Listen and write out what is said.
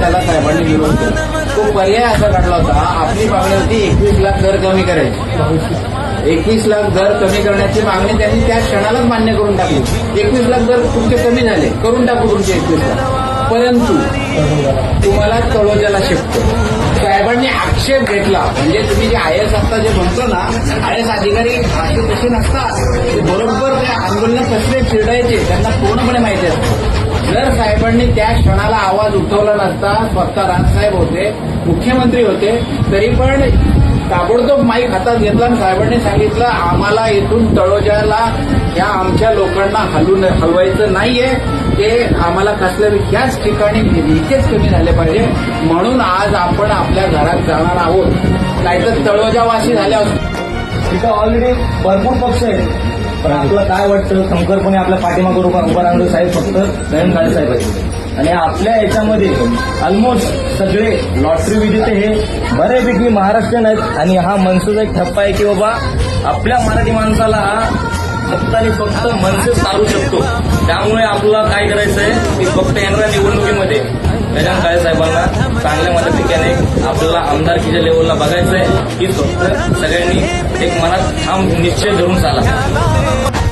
त्याला साहेबांनी विरोध केला तो पर्याय असा काढला होता आपली मागणी होती एकवीस लाख दर कमी करायची. एकवीस लाख दर कमी करण्याची मागणी त्यांनी त्या क्षणालाच मान्य करून टाकली. एकवीस लाख दर तुमचे कमी झाले करून टाकू तुमचे एकवीस लाख. परंतु तुम्हाला तळोजाला शिफ्ट. साहेबांनी आक्षेप घेतला. म्हणजे तुम्ही जे आय एस असता जे म्हणतो ना आय एस अधिकारी असे तसे नसतात ते बरोबर त्या आंदोलनात कसले चिरडायचे. त्यांना पूर्णपणे माहिती असतं. साहेबांनी त्या क्षणाला आवाज उठवला नसता स्वतः राजसाहेब होते मुख्यमंत्री होते तरी पण ताबडतोब माईक हातात घेतला आणि साहेबांनी सांगितलं आम्हाला इथून तळोजाला या आमच्या लोकांना हलवून हलवायचं नाहीये. ते आम्हाला कसल्या त्याच ठिकाणी इतकेच कमी झाले पाहिजे. म्हणून आज आपण आपल्या घरात जाणार आहोत. नाहीतर तळोजावासी झाल्या असतो तिथं ऑलरेडी भरपूर पक्ष आहेत. पण आपलं काय वाटतं खंकरपणे आपल्या पाठीमागं उभा उभा राहणारे साहेब फक्त नयन काळे साहेब आहेत. आणि आपल्या याच्यामध्ये ऑलमोस्ट सगळे लॉटरी विजेते हे बऱ्यापैकी महाराष्ट्रीयन आहेत. आणि हा मनसेचा एक ठप्पा आहे की बाबा आपल्या मराठी माणसाला हा फक्त आणि फक्त मनसेच चालू शकतो. त्यामुळे आपला काय करायचं आहे की फक्त येणाऱ्या निवडणुकीमध्ये गजानन काळे साहेबांना चांगल्या मदतीने आपल्याला आमदारकीच्या लेवलला बघायचं आहे की फक्त सगळ्यांनी एक मनात ठाम निश्चय धरून चाला